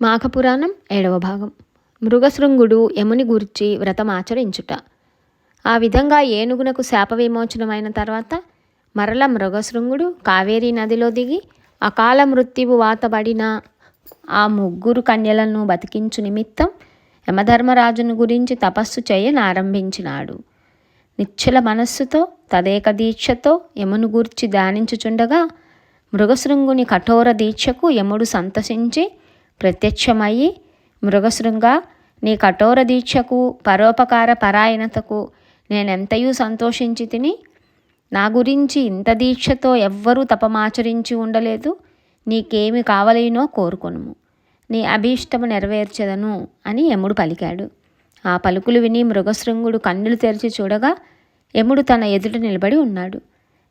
మాఘపురాణం ఏడవ భాగం. మృగశృంగుడు యముని గురించి వ్రతమాచరించుట ఆ విధంగా ఏనుగునకు శాప విమోచనమైన తర్వాత మరల మృగశృంగుడు కావేరీ నదిలో దిగి అకాల మృత్యువు వాతబడిన ఆ ముగ్గురు కన్యలను బతికించు నిమిత్తం యమధర్మరాజును గురించి తపస్సు చేయనారంభించినాడు నిశ్చల మనస్సుతో తదేక దీక్షతో యమును గూర్చి ధ్యానించుచుండగా మృగశృంగుని కఠోర దీక్షకు యముడు సంతసించి ప్రత్యక్షమయ్యి మృగశృంగ నీ కఠోర దీక్షకు పరోపకార పరాయణతకు నేనెంతయూ సంతోషించి తిని నా గురించి ఇంత దీక్షతో ఎవ్వరూ తపమాచరించి ఉండలేదు నీకేమి కావలేనో కోరుకొనుము. నీ అభీష్టము నెరవేర్చదను అని యముడు పలికాడు. ఆ పలుకులు విని మృగశృంగుడు కన్నులు తెరిచి చూడగా యముడు తన ఎదుట నిలబడి ఉన్నాడు.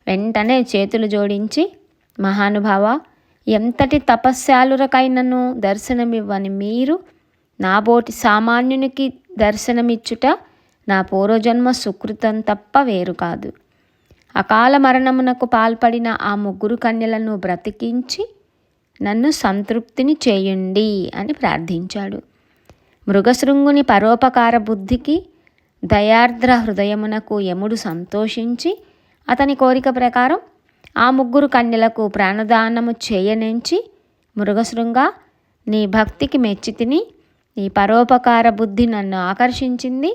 వెంటనే చేతులు జోడించి మహానుభావ ఎంతటి తపశ్శాలురకైనను దర్శనమివ్వని మీరు నాబోటి సామాన్యునికి దర్శనమిచ్చుట నా పూర్వజన్మ సుకృతం తప్ప వేరు కాదు. అకాల మరణమునకు పాల్పడిన ఆ ముగ్గురు కన్యలను బ్రతికించి నన్ను సంతృప్తిని చేయండి అని ప్రార్థించాడు. మృగశృంగుని పరోపకార బుద్ధికి దయార్ద్ర హృదయమునకు యముడు సంతోషించి అతని కోరిక ప్రకారం ఆ ముగ్గురు కన్యలకు ప్రాణదానము చేయనించి మృగశృంగ నీ భక్తికి మెచ్చి తిని నీ పరోపకార బుద్ధి నన్ను ఆకర్షించింది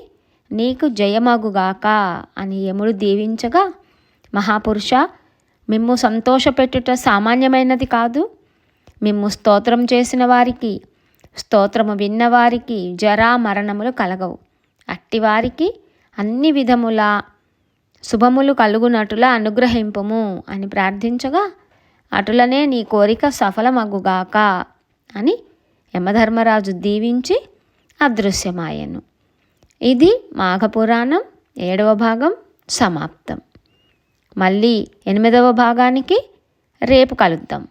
నీకు జయమగుగాక అని యముడు దీవించగా మహాపురుష మిమ్ము సంతోషపెట్టుట సామాన్యమైనది కాదు. మిమ్ము స్తోత్రం చేసిన వారికి స్తోత్రము విన్నవారికి జరా మరణములు కలగవు. అట్టివారికి అన్ని విధముల శుభములు కలుగునటుల అనుగ్రహింపము అని ప్రార్థించగా అటులనే నీ కోరిక సఫలమగుగాక అని యమధర్మరాజు దీవించి అదృశ్యమాయను. ఇది మాఘపురాణం ఏడవ భాగం సమాప్తం. మళ్ళీ ఎనిమిదవ భాగానికి రేపు కలుద్దాం.